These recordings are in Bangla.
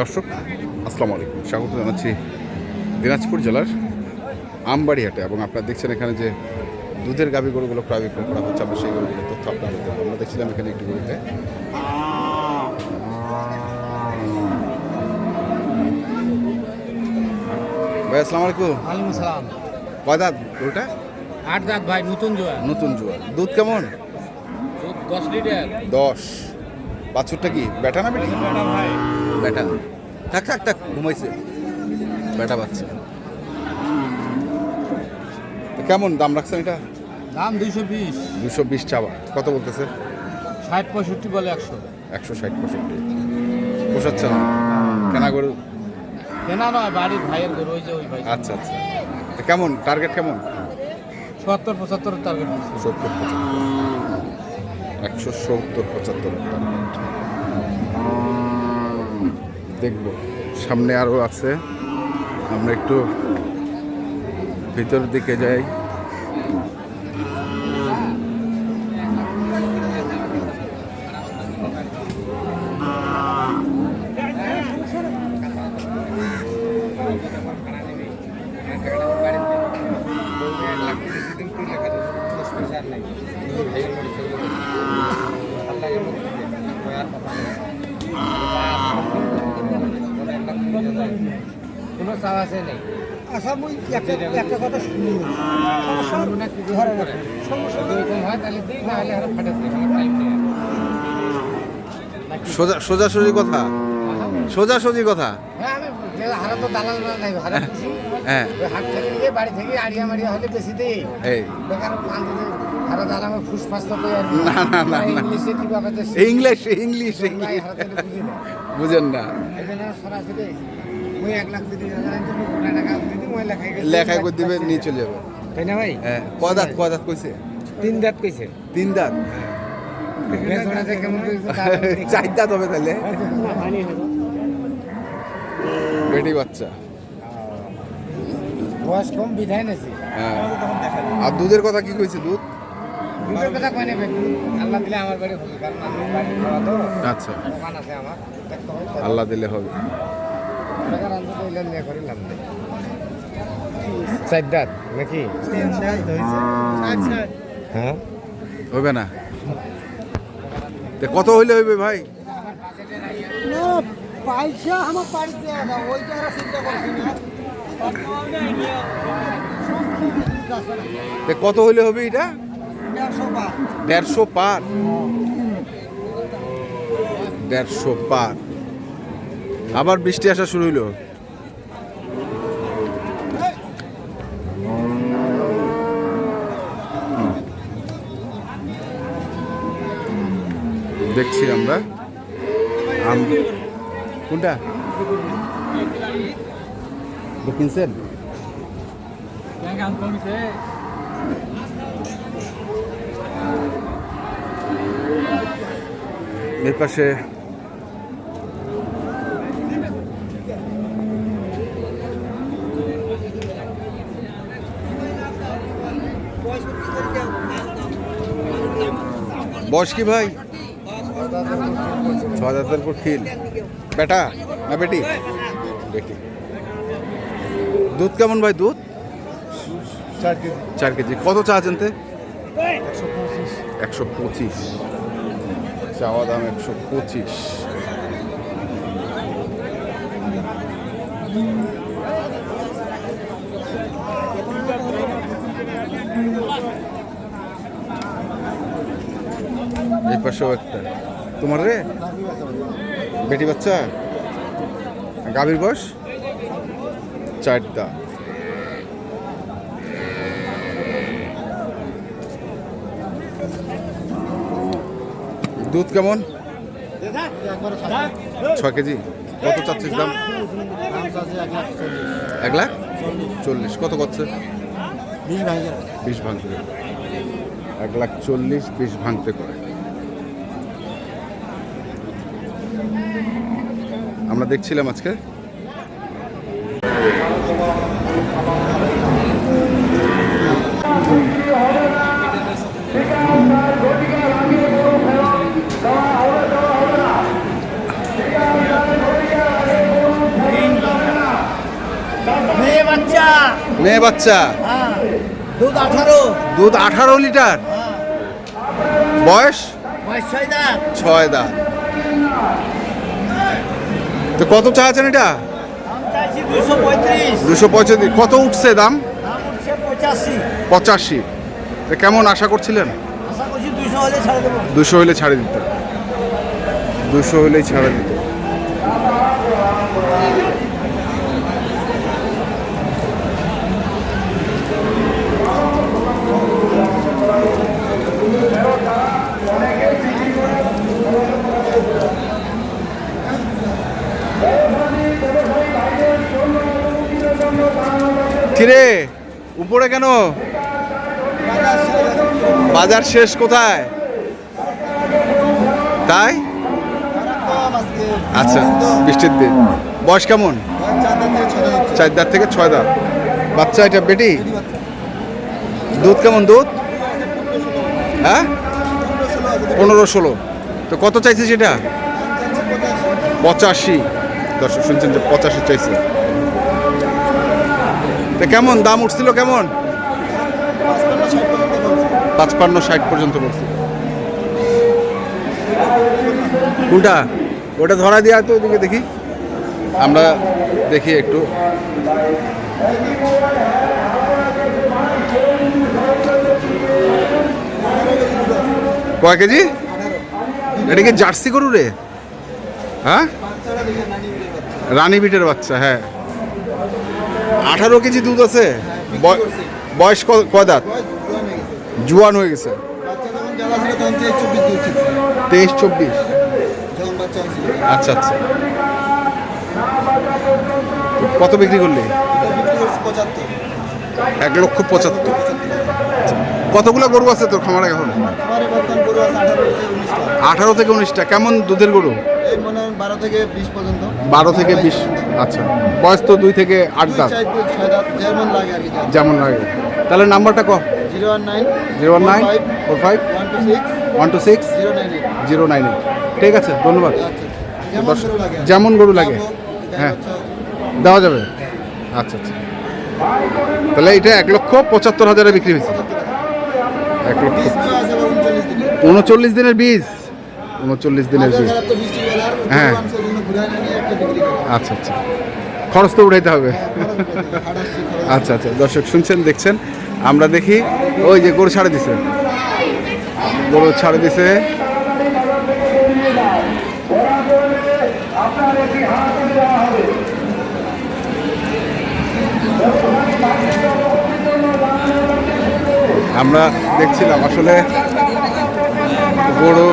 দর্শক আসসালামু আলাইকুম। স্বাগত জানাচ্ছি দিনাজপুর জেলার আমবাড়িহাটে এবং আপনারা দেখছেন এখানে যে দুধের গাভী গরুগুলো প্রায় বিক্রয় করা হচ্ছে আমরা সেই গরুগুলোর তথ্য আপনাদের দেবো। আমরা দেখছিলাম এখানে একটি গরুতে ভাই আসসালামু আলাইকুম। ওয়ালাইকুম সালাম। কয় দাঁত গরুটা? আট দাঁত ভাই নতুন জোয়ার। নতুন জোয়ার। দুধ কেমন? দশ লিটার। দশ। বাছুরটা কি বেটা না বেটি? ভাই। বেটা থাক থাক থাক ঘুমাইছে। বেটা বাচ্চা। কেমন দাম রাখছেন এটা? দাম দুইশো বিশ। দুশো বিশ চাওয়া। কত বলতেছে? ষাট পঁয়ষট্টি বলে একশো। একশো ষাট পঁয়ষট্টি। পোষাচ্ছে না কেনা গরু? কেনা নয় বাড়ির ভাইয়ের গরু ওই যে ওই ভাই। আচ্ছা আচ্ছা। তো কেমন? টার্গেট কেমন? সত্তর পঁচাত্তর টার্গেট সত্তর পঁচাত্তর। একশো সত্তর পঁচাত্তর টার্গেট। দেখব। সামনে আরও আছে। আমরা একটু ভিতর দিকে যাই। কোনো চাওয়া আছে নেই। আচ্ছা মুই একটা একটা কথা শুনি। ঘরে রাখো এরকম হয় তাহলে দিই না হলে আর ফাটাচ্ছে টাইম নেই। সোজা সোজাসুজি কথা। সোজাসুজি কথা। হ্যাঁ হারা তো দালাল নাই হারা হ্যাঁ। থেকে নিয়ে বাড়ি থেকে আড়িয়া মারিয়া হলে বেশি দেই। এই। বেকার আনতে হারা দালাল আমার ফুসফাস তো কই না, না, না, না। ইংলিশে কি বাবা ইংলিশ ইংলিশ ইংলিশ। বুঝেন না। করে দিবে নিয়ে চলে যাবে। তাই না ভাই? হ্যাঁ কদাত কদাত কইছে? তিন দাঁত কইছে। তিন দাঁত? বেচনাতে চার দাঁত হবে তাহলে বেটি বাচ্চা। বয়স কম বিধায় নেছি হ্যাঁ। আর দুধের কথা কি কইছে দুধ? দুটোর কথা কয় নেবে? আল্লাহ দিলে আমার বাড়ি হবে কারণ আমি বাড়ি খাওয়া তো। আচ্ছা। আছে আমার আল্লাহ দিলে হবে। চার দাঁত নাকি? হ্যাঁ? হবে না। কত হইলে হইবে ভাই? পয়সা আমার বাড়িতে ওইটা চিন্তা করছি না। তে কত হইলে হবে এটা? দেড়শো পার? দেড়শো পার। আবার বৃষ্টি আসা শুরু হইল। দেখছি আমরা। আম কোনটা? কিনছেন এর পাশে বয়স কি ভাই? ছ হাজার পর খিল বেটা না বেটি? বেটি। দুধ কেমন ভাই দুধ? চার কেজি। কত চা জানতে একশো পঁচিশ। চাওয়া দাম একশো পঁচিশ। পাশেও একটা। তোমার রে? বেটি বাচ্চা? গাভীর বয়স? চারটা। দুধ কেমন? ছয় কেজি। কত চাচ্ছিস দাম? এক লাখ? চল্লিশ। কত করছে? বিশ ভাঙতে এক লাখ চল্লিশ বিশ ভাঙতে করে। আমরা দেখছিলাম আজকে। মেয়ে বাচ্চা। হ্যাঁ, দুধ আঠারো। দুধ আঠারো লিটার। হ্যাঁ। বয়স ছয় দাঁত। ছয় দাঁত। তো কত চাচ্ছেন এটা? দুশো পঁয়ত্রিশ। পঁয়ষট্টি কত উঠছে দাম? পঁচাশি। তো কেমন আশা করছিলেন? দুশো হলে ছাড়ে দিত। দুশো হলেই ছাড়ে দিত। কিরে? উপরে কেন? বাজার শেষ কোথায়? তাই? আচ্ছা বৃষ্টির দিন। বয়স কেমন? চার দাঁত থেকে ছয় দাঁত। বাচ্চা এটা বেটি? দুধ কেমন দুধ? হ্যাঁ? পনেরো ষোলো। তো কত চাইছে সেটা? পঁচাশি। দর্শক শুনছেন যে পঁচাশি চাইছে। তো কেমন? দাম উঠছিল কেমন? পাঁচপান্ন ষাট পর্যন্ত বলছি কোনটা? ওটা ধরা দেওয়া তো ওদিকে দেখি। আমরা দেখি একটু। কয় কেজি? এটা কি জার্সি গরু রে? হ্যাঁ? রানী বিটের বাচ্চা হ্যাঁ। আঠারো কেজি দুধ আছে। বয়- বয়স কয় দাঁত? জুয়ান হয়ে গেছে। তেইশ, চব্বিশ। আচ্ছা আচ্ছা। কত বিক্রি করলি? এক লক্ষ পঁচাত্তর। কতগুলো গরু আছে তোর খামারে এখন? আঠারো থেকে উনিশটা। কেমন দুধের গরু? বারো থেকে বিশ পর্যন্ত। বারো থেকে বিশ আচ্ছা। বয়স তো দুই থেকে আট দাঁত। যেমন লাগে আর কি যেমন। লাগে। তাহলে নাম্বারটা ক? Zero one nine zero one nine four five one two six one two six zero nine eight. Zero nine eight. ঠিক আছে ধন্যবাদ। যেমন গরু লাগে। যেমন গরু লাগে। হ্যাঁ। দেওয়া যাবে? আচ্ছা আচ্ছা। তাহলে এটা এক লক্ষ পঁচাত্তর হাজারে বিক্রি হয়েছে। এক লক্ষ উনচল্লিশ দিনের বীজ। উনচল্লিশ দিনের বীজ। হ্যাঁ। আচ্ছা আচ্ছা। খরচ তো উঠাইতে হবে। আচ্ছা আচ্ছা। দর্শক, শুনছেন, দেখছেন? আমরা দেখি, ওই যে গরু ছাড়ে দিছে। গরু ছাড়ে দিছে। আমরা দেখছিলাম, আসলে গরু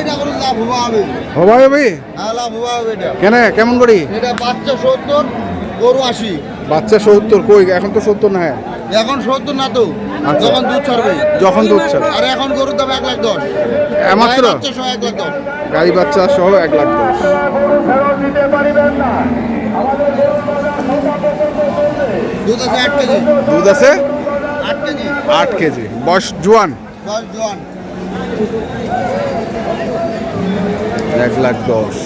এটা করে লাভ হবে। হ্যাঁ লাভ হবে এটা। কেন? কেমন করি? এটা বাচ্চা সত্তর গরু আশি। বাচ্চা সত্তর কই? এখন তো সত্তর না হ্যাঁ? এখন সত্তর না তো। আচ্ছা। যখন দুধ ছাড়বে। যখন দুধ আর এখন গরুর দাম এক লাখ দশ। মাত্র? এক লাখ দশ। গাড়ি বাচ্চা সহ এক লাখ দশ। দুধ আছে আট কেজি। দুধ আছে? আট কেজি। আট কেজি। বয়স জুয়ান? দশ জোয়ান। এক লাখ দশ।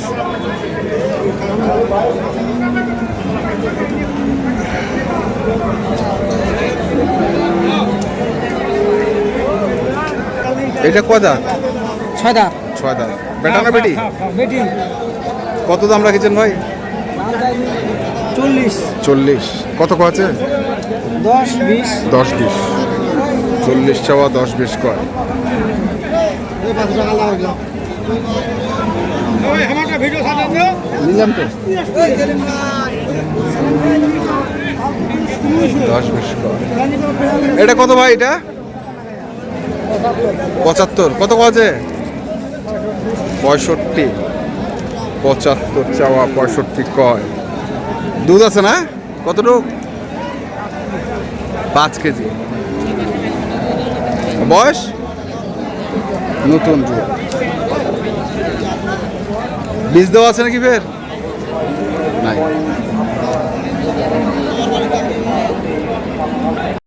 এটা কদা ছয় দাঁত। ছয় দাঁত। বেটা না বেটি? বেটি। কত দাম রাখেছেন ভাই? চল্লিশ। চল্লিশ। কত আছে? দশ বিশ। দশ বিশ। চল্লিশ চাওয়া দশ বিশ কয় এই পাঁচ টাকা লাভ হইল দশ বিশ এটা কত ভাই এটা? পঁচাত্তর। কত আছে পঁয়ষট্টি। পঁচাত্তর চাওয়া পঁয়ষট্টি কয়? দুধ আছে না? কতটুক? পাঁচ কেজি। বয়স? নতুন দুধ বীজ দেওয়া আছে নাকি ফের? নাই।